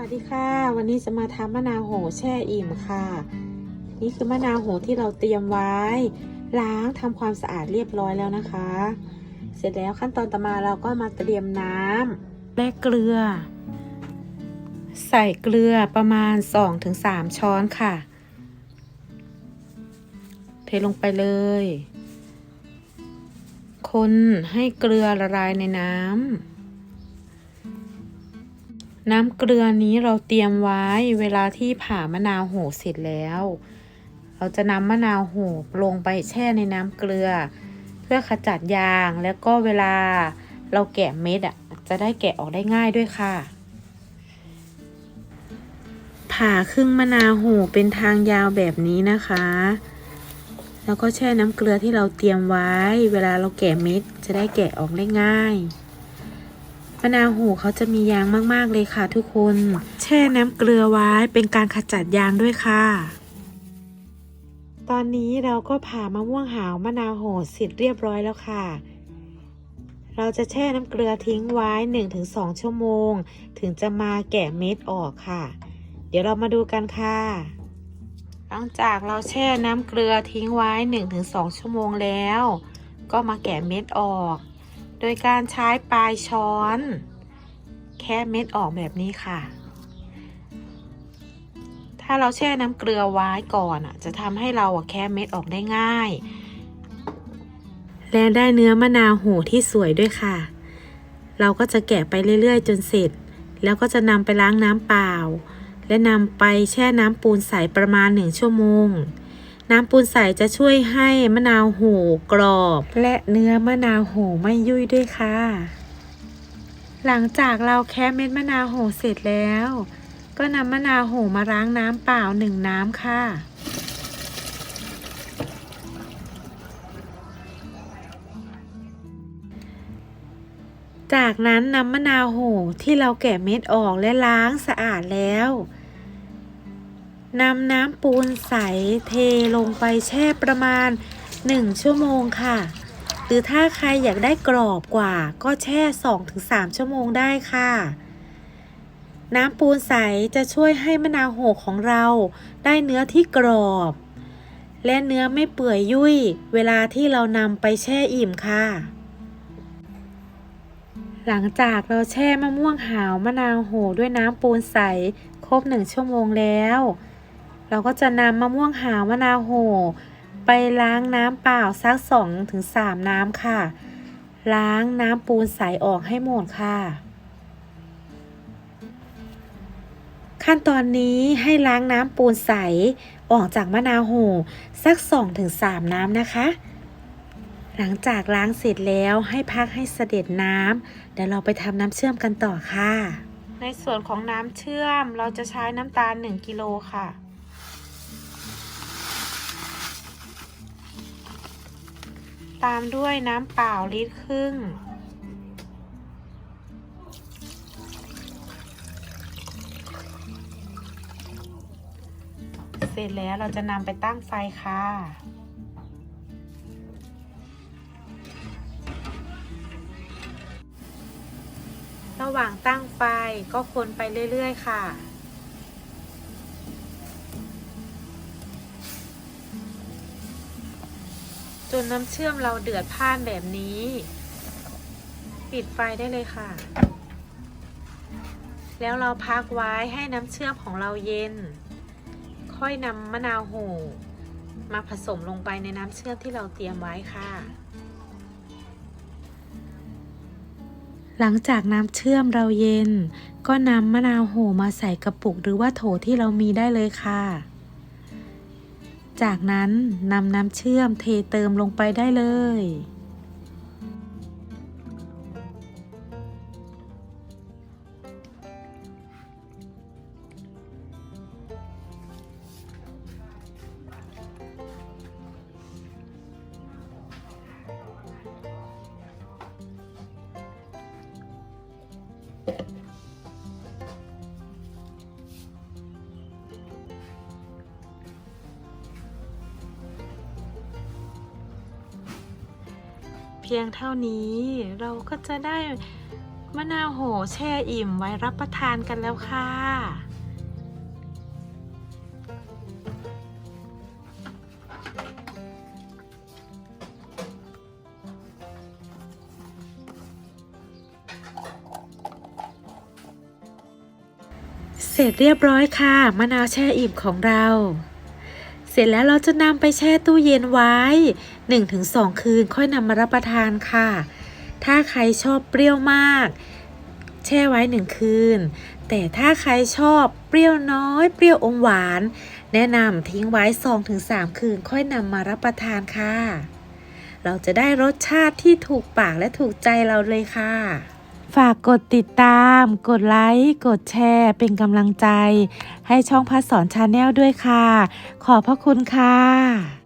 วัสดีค่ะ วันนี้จะมาทำมะนาวโหแช่อิ่มค่ะ นี่คือมะนาวโหที่เราเตรียมไว้ ล้างทำความสะอาดเรียบร้อยแล้วนะคะ เสร็จแล้วขั้นตอนต่อมาเราก็มาเตรียมน้ำและเกลือ ใส่เกลือประมาณ 2-3 ช้อนค่ะ เทลงไปเลย คนให้เกลือละลายในน้ำ น้ำเกลือนี้เราเตรียมไว้เวลาที่ผ่ามะนาวโหเสร็จแล้ว เราจะนำมะนาวโหลงไปแช่ในน้ำเกลือ เพื่อขจัดยางแล้วก็เวลาเราแกะเม็ดอะจะได้แกะออกได้ง่ายด้วยค่ะ ผ่าครึ่งมะนาวโหเป็นทางยาวแบบนี้นะคะ แล้วก็แช่น้ำเกลือที่เราเตรียมไว้ เวลาเราแกะเม็ดจะได้แกะออกได้ง่าย มะนาวโหเขาจะมียางมากๆเลยค่ะทุกคน แช่น้ำเกลือไว้เป็นการขจัดยางด้วยค่ะ ตอนนี้เราก็ผ่ามะม่วงหาวมะนาวโหเสร็จเรียบร้อยแล้วค่ะ เราจะแช่น้ำเกลือทิ้งไว้ 1-2 ชั่วโมง ถึงจะมาแกะเม็ดออกค่ะ เดี๋ยวเรามาดูกันค่ะหลังจากเราแช่น้ำเกลือทิ้งไว้ 1-2 ชั่วโมงแล้ว ก็มาแกะเม็ดออก โดยการใช้ปลายช้อน แค่เม็ดออกแบบนี้ค่ะ ถ้าเราแช่น้ำเกลือไว้ก่อนอะ จะทำให้เราแค่เม็ดออกได้ง่าย และได้เนื้อมะนาวโหที่สวยด้วยค่ะ เราก็จะแกะไปเรื่อยๆ จนเสร็จ แล้วก็จะนำไปล้างน้ำเปล่า และนำไปแช่น้ำปูนใสประมาณหนึ่งชั่วโมง น้ำปูนใสจะช่วยให้มะนาวโหกรอบ และเนื้อมะนาวโหไม่ยุ่ยด้วยค่ะ หลังจากเราแคะเม็ดมะนาวโหเสร็จแล้ว ก็นำมะนาวโหมาล้างน้ำเปล่าหนึ่งน้ำค่ะ จากนั้นนำมะนาวโหที่เราแกะเม็ดออกและล้างสะอาดแล้ว นำน้ำปูนใสเทลงไปแช่ประมาณ 1 ชั่วโมงค่ะ หรือถ้าใครอยากได้กรอบกว่าก็แช่ 2-3 ชั่วโมงได้ค่ะ น้ำปูนใสจะช่วยให้มะนาวโหของเราได้เนื้อที่กรอบ และเนื้อไม่เปื่อยยุ่ย เวลาที่เรานำไปแช่อิ่มค่ะ หลังจากเราแช่มะม่วงหาวมะนาวโหด้วยน้ำปูนใสครบหนึ่งชั่วโมงแล้ว เราก็จะนำมะม่วงหาวมะนาวโหไปล้างน้ำเปล่าสักสองถึงสามน้ำค่ะ ล้างน้ำปูนใสออกให้หมดค่ะ ขั้นตอนนี้ให้ล้างน้ำปูนใสออกจากมะนาวโหสัก2-3ถึงน้ำนะคะ หลังจากล้างเสร็จแล้วให้พักให้เสด็จน้ำเดี๋ยวเราไปทำน้ำเชื่อมกันต่อค่ะ ในส่วนของน้ำเชื่อมเราจะใช้น้ำตาล 1 กิโลค่ะ ตามด้วยน้ำเปล่าลิตรครึ่ง เสร็จแล้วเราจะนำไปตั้งไฟค่ะระหว่างตั้งไฟก็คนไปเรื่อย ๆ ค่ะ จนน้ำเชื่อมเราเดือดพ่านแบบนี้ ปิดไฟได้เลยค่ะ แล้วเราพักไว้ให้น้ำเชื่อมของเราเย็น ค่อยนำมะนาวโหมาผสมลงไปในน้ำเชื่อมที่เราเตรียมไว้ค่ะ หลังจากน้ำเชื่อมเราเย็น ก็นำมะนาวโหมาใส่กระปุกหรือว่าโถที่เรามีได้เลยค่ะ จากนั้นนำน้ำเชื่อมเทเติมลงไปได้เลย พียงเท่านี้ เราก็จะได้มะนาวโหแช่อิ่มไว้รับประทานกันแล้วค่ะเสร็จเรียบร้อยค่ะ มะนาวแช่อิ่มของเรา เสร็จแล้วเราจะนำไปแช่ตู้เย็นไว้ 1-2 คืนค่อยนำมารับประทานค่ะ ถ้าใครชอบเปรี้ยวมาก แช่ไว้ 1 คืน แต่ถ้าใครชอบเปรี้ยวน้อย เปรี้ยวอมหวาน แนะนำทิ้งไว้ 2-3 คืนค่อยนำมารับประทานค่ะ เราจะได้รสชาติที่ถูกปากและถูกใจเราเลยค่ะ ฝากกดติดตาม กดไลค์ กดแชร์ เป็นกำลังใจ ให้ช่องพัสสอนชาแนลด้วยค่ะ ขอบพระคุณค่ะ